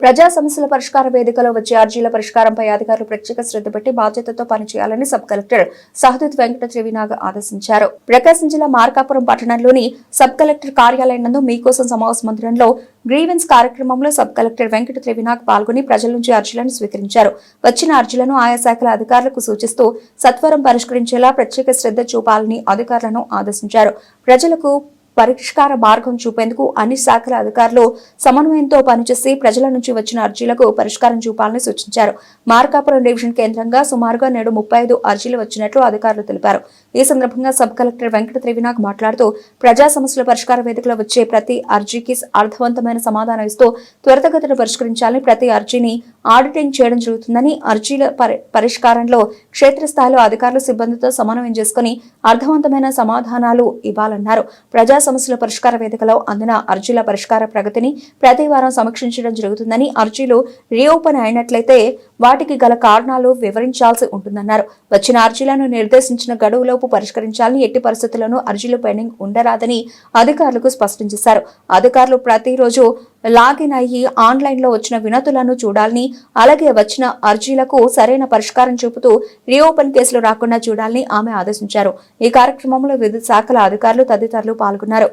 ప్రజా సమస్యల పరిష్కార వేదికలో వచ్చే అర్జీల పరిష్కారంపై అధికారులు ప్రత్యేక శ్రద్ధ పెట్టి బాధ్యతతో పనిచేయాలని సబ్ కలెక్టర్ సహదూత్ వెంకట త్రివినాగ్ ఆదేశించారు. ప్రకాశం జిల్లా మార్కాపురం పట్టణంలోని సబ్ కలెక్టర్ కార్యాలయం నందు మీకోసం సమావేశ మందిరంలో గ్రీవెన్స్ కార్యక్రమంలో సబ్ కలెక్టర్ వెంకట త్రివినాగ్ పాల్గొని ప్రజల నుంచి అర్జీలను స్వీకరించారు. వచ్చిన అర్జీలను ఆయా శాఖల అధికారులకు సూచిస్తూ సత్వరం పరిష్కరించేలా ప్రత్యేక శ్రద్ధ చూపాలని అధికారులను ఆదేశించారు. ప్రజలకు పరిష్కార మార్గం చూపేందుకు అన్ని శాఖల అధికారులు సమన్వయంతో పనిచేసి ప్రజల నుంచి వచ్చిన అర్జీలకు పరిష్కారం చూపాలని సూచించారు. మార్కాపురం డివిజన్ కేంద్రంగా సుమారుగా నేడు ముప్పై ఐదు అర్జీలు వచ్చినట్లు అధికారులు తెలిపారు. ఈ సందర్భంగా సబ్ కలెక్టర్ వెంకట త్రివినాగ్ మాట్లాడుతూ ప్రజా సమస్యల పరిష్కార వేదికలో వచ్చే ప్రతి అర్జీకి అర్థవంతమైన సమాధానం ఇస్తూ త్వరితగతిన పరిష్కరించాలని ప్రతి అర్జీని ఆడిటింగ్ చేయడం జరుగుతుందని అర్జీల పరి- పరిష్కారంలో క్షేత్రస్థాయిలో అధికారులు సిబ్బందితో సమన్వయం చేసుకుని అర్థవంతమైన సమాధానాలు ఇవ్వాలన్నారు. ప్రజా సమస్యల పరిష్కార వేదికలో అందిన అర్జీల పరిష్కార ప్రగతిని ప్రతి వారం సమీక్షించడం జరుగుతుందని అర్జీలు రీఓపెన్ అయినట్లయితే వాటికి గల కారణాలు వివరించాల్సి ఉంటుందన్నారు. వచ్చిన అర్జీలను నిర్దేశించిన గడువులోపు పరిష్కరించాలని ఎట్టి పరిస్థితుల్లోనూ అర్జీలు పెండింగ్ ఉండరాదని అధికారులకు స్పష్టం చేశారు. అధికారులు ప్రతిరోజు లాగిన్ అయ్యి ఆన్లైన్లో వచ్చిన వినతులను చూడాలని అలాగే వచ్చిన అర్జీలకు సరైన పరిష్కారం చూపుతూ రీఓపెన్ కేసులు రాకుండా చూడాలని ఆమె ఆదేశించారు. ఈ కార్యక్రమంలో వివిధ శాఖల అధికారులు తదితరులు పాల్గొన్నారు.